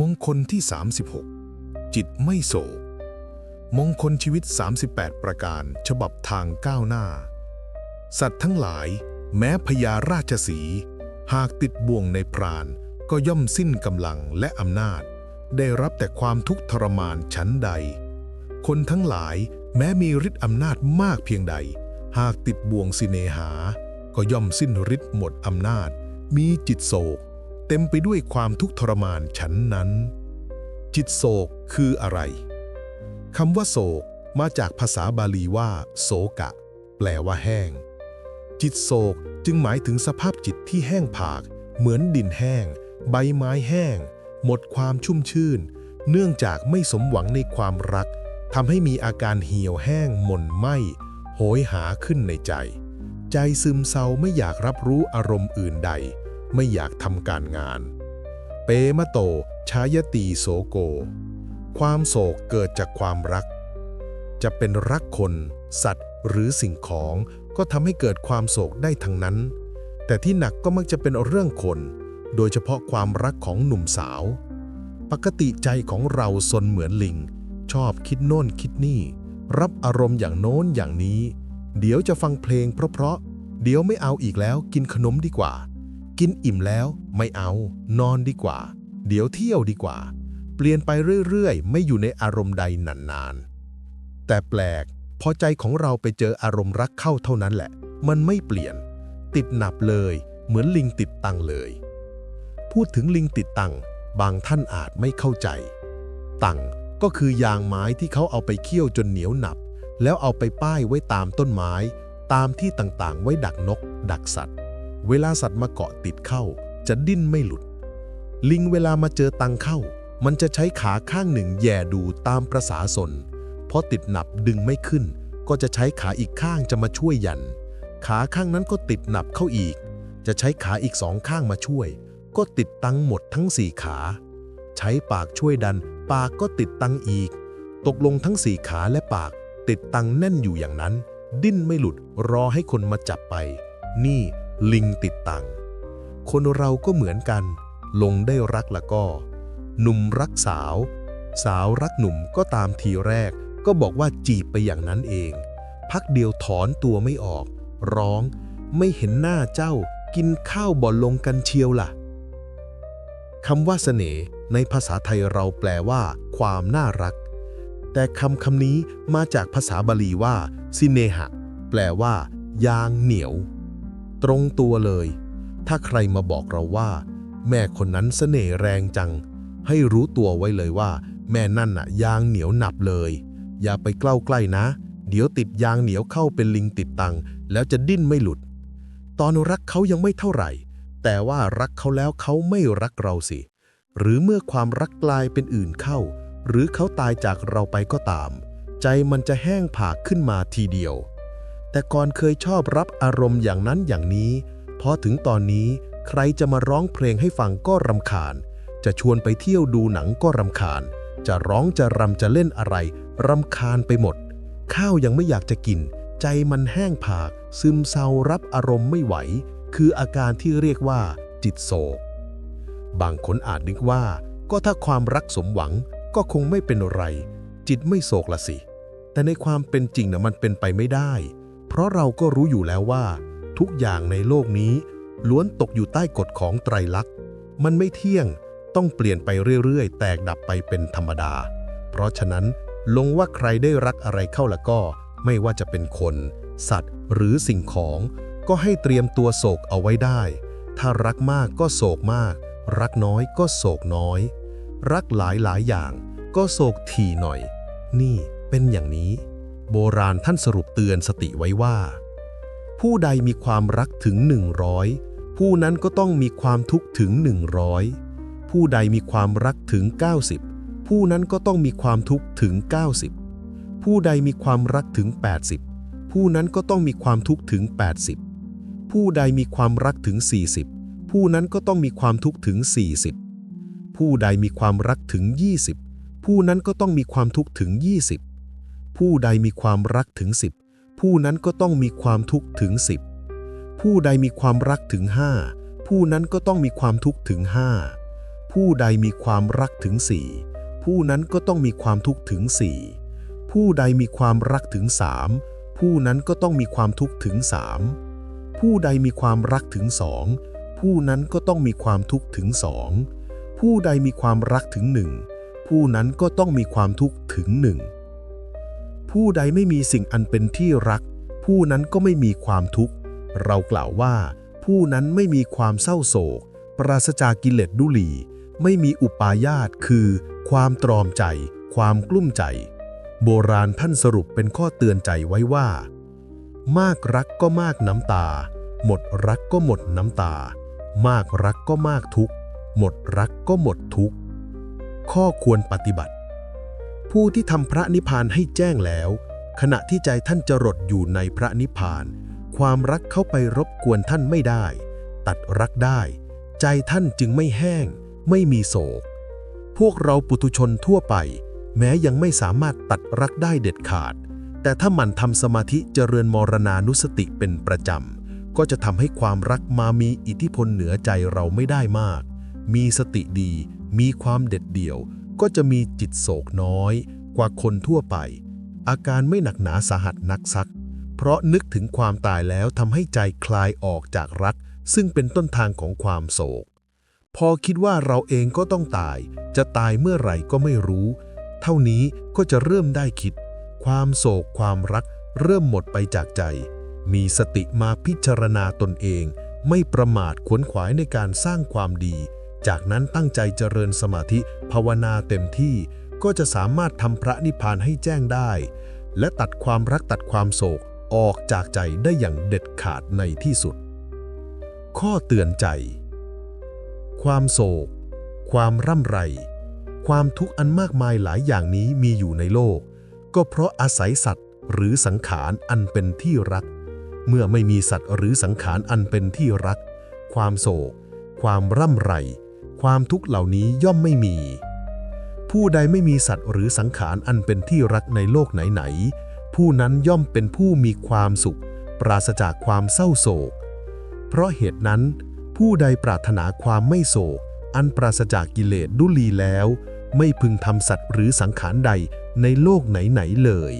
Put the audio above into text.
มงคลที่ 36 จิตไม่โศก มงคลชีวิต 38 ประการ ฉบับทางก้าวหน้า สัตว์ทั้งหลาย แม้พญาราชสี หากติดบ่วงในพราน ก็ย่อมสิ้นกำลังและอำนาจ ได้รับแต่ความทุกข์ทรมานชั้นใด คนทั้งหลายแม้มีฤทธิ์อำนาจมากเพียงใด หากติดบ่วงสิเนหา ก็ย่อมสิ้นฤทธิ์หมดอำนาจ มีจิตโศก เต็มไปด้วยความทุกข์ทรมานฉันนั้น จิตโศกคืออะไรคำว่าโศกมาจากภาษาบาลีว่า โศกะ แปลว่าแห้ง จิตโศกจึงหมายถึงสภาพจิตที่แห้งผาก เหมือนดินแห้ง ใบไม้แห้ง หมดความชุ่มชื่น เนื่องจากไม่สมหวังในความรักทำให้มีอาการเหี่ยวแห้งหม่นไหมโหยหาขึ้นในใจ ใจซึมเศร้าไม่อยากรับรู้อารมณ์อื่นใด ไม่อยากทำการงาน เปมะโตชายตีโสโก ความโศกเกิดจากความรัก จะเป็นรักคน สัตว์หรือสิ่งของก็ทำให้เกิดความโศกได้ทั้งนั้น แต่ที่หนักก็มักจะเป็นเรื่องคน โดยเฉพาะความรักของหนุ่มสาว ปกติใจของเราซนเหมือนลิง ชอบคิดโน่นคิดนี่ รับอารมณ์อย่างโน้นอย่างนี้ เดี๋ยวจะฟังเพลงเพราะๆเดี๋ยวไม่เอาอีกแล้วกินขนมดีกว่า กินอิ่มแล้วไม่เอา นอนดีกว่า เดี๋ยวเที่ยวดีกว่า เปลี่ยนไปเรื่อยๆ ไม่อยู่ในอารมณ์ใดนานๆ แต่แปลก พอใจของเราไปเจออารมณ์รักเข้าเท่านั้นแหละ มันไม่เปลี่ยน ติดหนับเลย เหมือนลิงติดตังเลย พูดถึงลิงติดตังบางท่านอาจไม่เข้าใจ ตังก็คือยางไม้ที่เขาเอาไปเคี่ยวจนเหนียวหนับ แล้วเอาไปป้ายไว้ตามต้นไม้ ตามที่ต่างๆ ไว้ดักนก ดักสัตว์ เวลาสัตว์มาเกาะติดเข้า จะดิ้นไม่หลุด ลิงเวลามาเจอตังเข้า มันจะใช้ขาข้างหนึ่งแย่ดูตามประษาสนเพราะติดหนับดึงไม่ขึ้น ก็จะใช้ขาอีกข้างจะมาช่วยยัน ขาข้างนั้นก็ติดหนับเข้าอีก จะใช้ขาอีกสองข้างมาช่วย ก็ติดตังหมดทั้งสี่ขา ใช้ปากช่วยดัน ปากก็ติดตังอีก ตกลงทั้งสี่ขาและปาก ติดตังแน่นอยู่อย่างนั้น ดิ้นไม่หลุดรอให้คนมาจับไป นี่ ลิงติดตัง คนเราก็เหมือนกัน ลงได้รักละก็ หนุ่มรักสาว สาวรักหนุ่มก็ตามทีแรก ก็บอกว่าจีบไปอย่างนั้นเอง พักเดียวถอนตัวไม่ออก ร้องไม่เห็นหน้าเจ้ากินข้าวบ่อลงกันเชียวล่ะคำว่าเสน่ห์ในภาษาไทยเราแปลว่า ความน่ารัก แต่คำคำนี้มาจากภาษาบาลีว่า สิเนหะ แปลว่า ยางเหนียว ตรงตัวเลย ถ้าใครมาบอกเราว่า แม่คนนั้นเสน่ห์แรงจัง ให้รู้ตัวไว้เลยว่า แม่นั่นน่ะยางเหนียวหนับเลย อย่าไปใกล้ใกล้นะ เดี๋ยวติดยางเหนียวเข้าเป็นลิงติดตัง แล้วจะดิ้นไม่หลุด ตอนรักเขายังไม่เท่าไหร่ แต่ว่ารักเขาแล้วเขาไม่รักเราสิ หรือเมื่อความรักกลายเป็นอื่นเข้า หรือเขาตายจากเราไปก็ตาม ใจมันจะแห้งผากขึ้นมาทีเดียว แต่ก่อนเคยชอบรับอารมณ์อย่างนั้นอย่างนี้ พอถึงตอนนี้ใครจะมาร้องเพลงให้ฟังก็รำคาญ จะชวนไปเที่ยวดูหนังก็รำคาญ จะร้องจะรำจะเล่นอะไรรำคาญไปหมด ข้าวยังไม่อยากจะกิน ใจมันแห้งผาก ซึมเศร้ารับอารมณ์ไม่ไหว คืออาการที่เรียกว่า จิตโศกบางคนอาจนึกว่า ก็ถ้าความรักสมหวังก็คงไม่เป็นไร จิตไม่โศกละสิ แต่ในความเป็นจริงนะมันเป็นไปไม่ได้ เพราะเราก็รู้อยู่แล้วว่า ทุกอย่างในโลกนี้ ล้วนตกอยู่ใต้กฎของไตรลักษณ์ มันไม่เที่ยงต้องเปลี่ยนไปเรื่อยๆ แตกดับไปเป็นธรรมดา เพราะฉะนั้นลงว่าใครได้รักอะไรเข้าแล้วก็ ไม่ว่าจะเป็นคน สัตว์ หรือสิ่งของ ก็ให้เตรียมตัวโศกเอาไว้ได้ ถ้ารักมากก็โศกมาก รักน้อยก็โศกน้อย รักหลายหลายอย่าง ก็โศกทีหน่อย นี่เป็นอย่างนี้ โบราณท่านสรุปเตือนสติไว้ว่า ผู้ใดมีความรักถึง 100 ผู้นั้นก็ต้องมีความทุกข์ถึง 100 ผู้ใดมีความรักถึง 90 ผู้นั้นก็ต้องมีความทุกข์ถึง 90 ผู้ใดมีความรักถึง 80 ผู้นั้นก็ต้องมีความทุกข์ถึง 80 ผู้ใดมีความรักถึง 40 ผู้นั้นก็ต้องมีความทุกข์ถึง 40 ผู้ใดมีความรักถึง 20 ผู้นั้นก็ต้องมีความทุกข์ถึง 20 ผู้ใดมีความรักถึง10ผู้นั้นก็ต้องมีความทุกข์ถึง10ผู้ใดมีความรักถึง5ผู้นั้นก็ต้องมีความทุกข์ถึง5ผู้ใดมีความรักถึงสี่ผู้นั้นก็ต้องมีความทุกข์ถึงสี่ผู้ใดมีความรักถึงสามผู้นั้นก็ต้องมีความทุกข์ถึงสามผู้ใดมีความรักถึงสองผู้นั้นก็ต้องมีความทุกข์ถึงสองผู้ใดมีความรักถึงหนึ่งผู้นั้นก็ต้องมีความทุกข์ถึงหนึ่ง ผู้ใดไม่มีสิ่งอันเป็นที่รัก ผู้นั้นก็ไม่มีความทุกข์ เรากล่าวว่า ผู้นั้นไม่มีความเศร้าโศก ปราศจากกิเลสดุลี ไม่มีอุปาญาตคือ ความตรอมใจ ความกลุ้มใจ โบราณท่านสรุปเป็นข้อเตือนใจไว้ว่า มากรักก็มากน้ำตา หมดรักก็หมดน้ำตา มากรักก็มากทุกข์ หมดรักก็หมดทุกข์ ข้อควรปฏิบัติ ผู้ที่ทำพระนิพพานให้แจ้งแล้ว ขณะที่ใจท่านจรดอยู่ในพระนิพพาน ความรักเข้าไปรบกวนท่านไม่ได้ ตัดรักได้ ใจท่านจึงไม่แห้ง ไม่มีโศก พวกเราปุถุชนทั่วไป แม้ยังไม่สามารถตัดรักได้เด็ดขาด แต่ถ้าหมันทำสมาธิเจริญมรณานุสติเป็นประจำ ก็จะทำให้ความรักมามีอิทธิพลเหนือใจเราไม่ได้มาก มีสติดี มีความเด็ดเดี่ยว ก็จะมีจิตโศกน้อยกว่าคนทั่วไป อาการไม่หนักหนาสาหัสนักซัก เพราะนึกถึงความตายแล้วทำให้ใจคลายออกจากรัก ซึ่งเป็นต้นทางของความโศก พอคิดว่าเราเองก็ต้องตาย จะตายเมื่อไหร่ก็ไม่รู้ เท่านี้ก็จะเริ่มได้คิด ความโศกความรัก เริ่มหมดไปจากใจ มีสติมาพิจารณาตนเอง ไม่ประมาทขวนขวายในการสร้างความดี จากนั้นตั้งใจเจริญสมาธิภาวนาเต็มที่ ก็จะสามารถทำพระนิพพานให้แจ้งได้ และตัดความรักตัดความโศกออกจากใจได้อย่างเด็ดขาดในที่สุด ข้อเตือนใจ ความโศก ความร่ำไร ความทุกข์อันมากมายหลายอย่างนี้มีอยู่ในโลก ก็เพราะอาศัยสัตว์หรือสังขารอันเป็นที่รัก เมื่อไม่มีสัตว์หรือสังขารอันเป็นที่รัก ความโศก ความร่ำไร ความทุกข์เหล่านี้ย่อมไม่มี ผู้ใดไม่มีสัตว์หรือสังขารอันเป็นที่รักในโลกไหนๆ ผู้นั้นย่อมเป็นผู้มีความสุข ปราศจากความเศร้าโศก เพราะเหตุนั้น ผู้ใดปรารถนาความไม่โศก อันปราศจากกิเลสดุลีแล้ว ไม่พึงทำสัตว์หรือสังขารใดในโลกไหนๆเลย